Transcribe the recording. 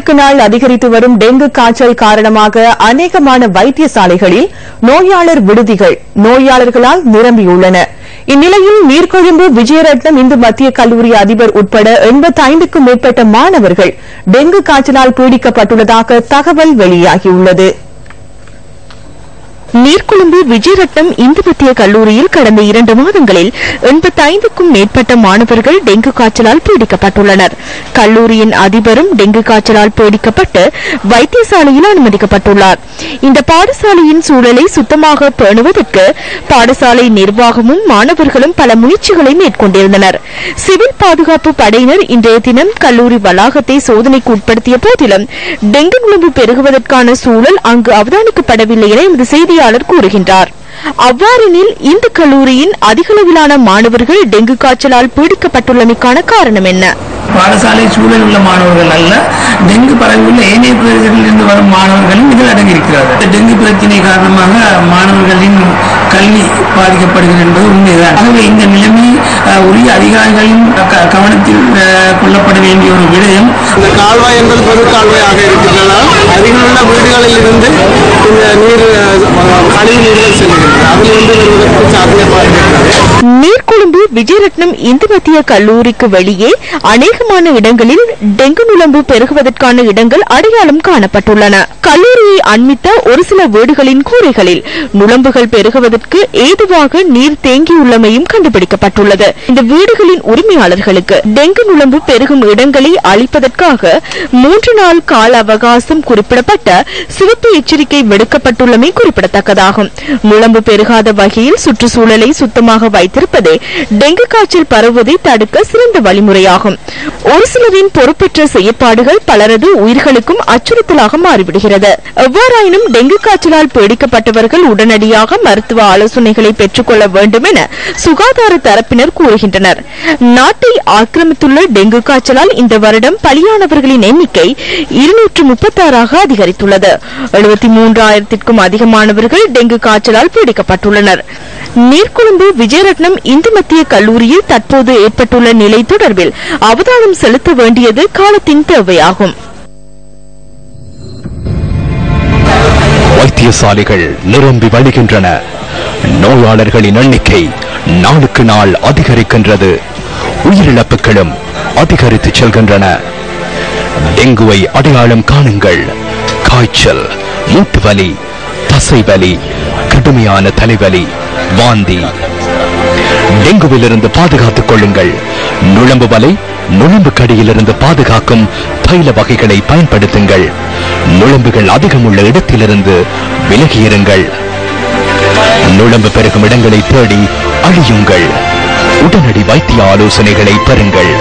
நாளுக்கு நாள் அதிகரித்து வரும் டெங்கு காய்ச்சல் காரணமாக அநேகமான வைத்தியசாலைகளில் நோயாளர் விடுதிகள் நோயாளர்களால் நிரம்பியுள்ளன. இந்நிலையில் நீர்கொழும்பு விஜயரட்னம் இந்து மத்திய கல்லூரி அதிபர் உட்பட எண்பத்தைந்துக்கும் மேற்பட்ட மாணவர்கள் டெங்கு காய்ச்சலால் பீடிக்கப்பட்டுள்ளதாக தகவல் வெளியாகியுள்ளது. நீர்கொழும்பு விஜயரட்னம் இந்து மத்திய கல்லூரியில் கடந்த இரண்டு மாதங்களில் எண்பத்தைந்துக்கும் மேற்பட்ட மாணவர்கள் டெங்கு காய்ச்சலால் பீடிக்கப்பட்டுள்ளனர். கல்லூரியின் அதிபரும் டெங்கு காய்ச்சலால் பீடிக்கப்பட்டு வைத்தியசாலையில் அனுமதிக்கப்பட்டுள்ளார். இந்த பாடசாலையின் சூழலை சுத்தமாக பேணுவதற்கு பாடசாலை நிர்வாகமும் மாணவர்களும் பல முயற்சிகளை மேற்கொண்டிருந்தனர். சிவில் பாதுகாப்பு படையினர் இன்றைய தினம் கல்லூரி வளாகத்தை சோதனைக்கு உட்படுத்திய போதிலும் டெங்கு நுழம்பு பெருகுவதற்கான சூழல் அங்கு அவதானிக்கப்படவில்லை என எமது செய்தியாளர் கூறுகின்றார். அவ்வாறெனில் இந்த கல்லூரியின் அதிகளவிலான மாணவர்கள் டெங்கு காய்ச்சலால் பீடிக்கப்பட்டுள்ளமைக்கான காரணம் என்ன? பாடசாலை சூழல் உள்ள மாணவர்கள் அல்ல டெங்கு பரவியுள்ள ஏனைய பிரதேசங்களில் இருந்து வரும் மாணவர்களும் இதில் அடங்கியிருக்கிறார்கள். டெங்கு பிரச்சினை காரணமாக மாணவர்களின் கல்வி பாதிக்கப்படுகிறது என்பது உண்மைதான். ஆகவே இந்த நிலைமை உரிய அதிகாரிகளின் கவனத்தில் கொள்ளப்பட வேண்டிய ஒரு விடயம். இந்த கால்வாய் என்பது பொது கால்வாயாக இருக்கின்றதால் அருகிலுள்ள வீடுகளில் இருந்து நீர் கழிவு நீர்கள் செல்கிறது அதிலிருந்து வருவதற்கு சாத்தியமாக இருக்கிறது. விஜயரத்னம் இந்து மத்திய கல்லூரிக்கு வெளியே அநேகமான இடங்களில் டெங்கு நுழம்பு பெருகுவதற்கான இடங்கள் அடையாளம் காணப்பட்டுள்ளன. கல்லூரியை அண்மித்த ஒரு சில வீடுகளின் கூரைகளில் நுழம்புகள் பெருகுவதற்கு ஏதுவாக நீர் தேங்கியுள்ளமையும் கண்டுபிடிக்கப்பட்டுள்ளது. இந்த வீடுகளின் உரிமையாளர்களுக்கு டெங்கு நுழம்பு பெருகும் இடங்களை அளிப்பதற்காக மூன்று நாள் கால அவகாசம் குறிப்பிடப்பட்ட சிவப்பு எச்சரிக்கை விடுக்கப்பட்டுள்ளமை குறிப்பிடத்தக்கதாகும். நுழம்பு பெருகாத வகையில் சுற்றுச்சூழலை சுத்தமாக வைத்திருப்பதே டெங்கு காய்ச்சல் பரவுவதை தடுக்க சிறந்த வழிமுறையாகும். ஒரு சிலரின் பொறுப்பற்ற செயற்பாடுகள் பலரது உயிர்களுக்கும் அச்சுறுத்தலாக மாறிவிடுகிறது. எவ்வாறாயினும் டெங்கு காய்ச்சலால் பீடிக்கப்பட்டவர்கள் உடனடியாக மருத்துவ ஆலோசனைகளை பெற்றுக்கொள்ள வேண்டும் என சுகாதார தரப்பினர் கூறுகின்றனர். நாட்டை ஆக்கிரமித்துள்ள டெங்கு காய்ச்சலால் இந்த வருடம் பலியானவர்களின் எண்ணிக்கை இருநூற்று முப்பத்தாறாக அதிகரித்துள்ளது. எழுபத்தி மூன்றாயிரத்திற்கும் அதிகமானவர்கள் டெங்கு காய்ச்சலால் பீடிக்கப்பட்டுள்ளனர். நீர்கொழும்பு விஜயரட்னம் இந்து மத்திய கல்லூரியில் தற்போது ஏற்பட்டுள்ள நிலை தொடர்பில் அவதானம் செலுத்த வேண்டியது காலத்தின் தேவையாகும். வைத்தியசாலைகள் நிரம்பி வழிகின்றன. நோயாளர்களின் எண்ணிக்கை நாளுக்கு நாள் அதிகரிக்கின்றது. உயிரிழப்புகளும் அதிகரித்து செல்கின்றன. டெங்குவை அடையாளம் காணுங்கள். காய்ச்சல் மூட்டு வலி தசை வலி கடுமையான தலைவலி வாந்தி டெங்குவிலிருந்து பாதுகாத்துக் கொள்ளுங்கள். நுழம்பு வலை நுழம்பு கடியிலிருந்து பாதுகாக்கும் தைல வகைகளை பயன்படுத்துங்கள். நுழம்புகள் அதிகம் உள்ள இடத்திலிருந்து விலகியிருங்கள். நுழம்பு பெருகும் இடங்களை தேடி அழியுங்கள். உடனடி வைத்திய ஆலோசனைகளை பெறுங்கள்.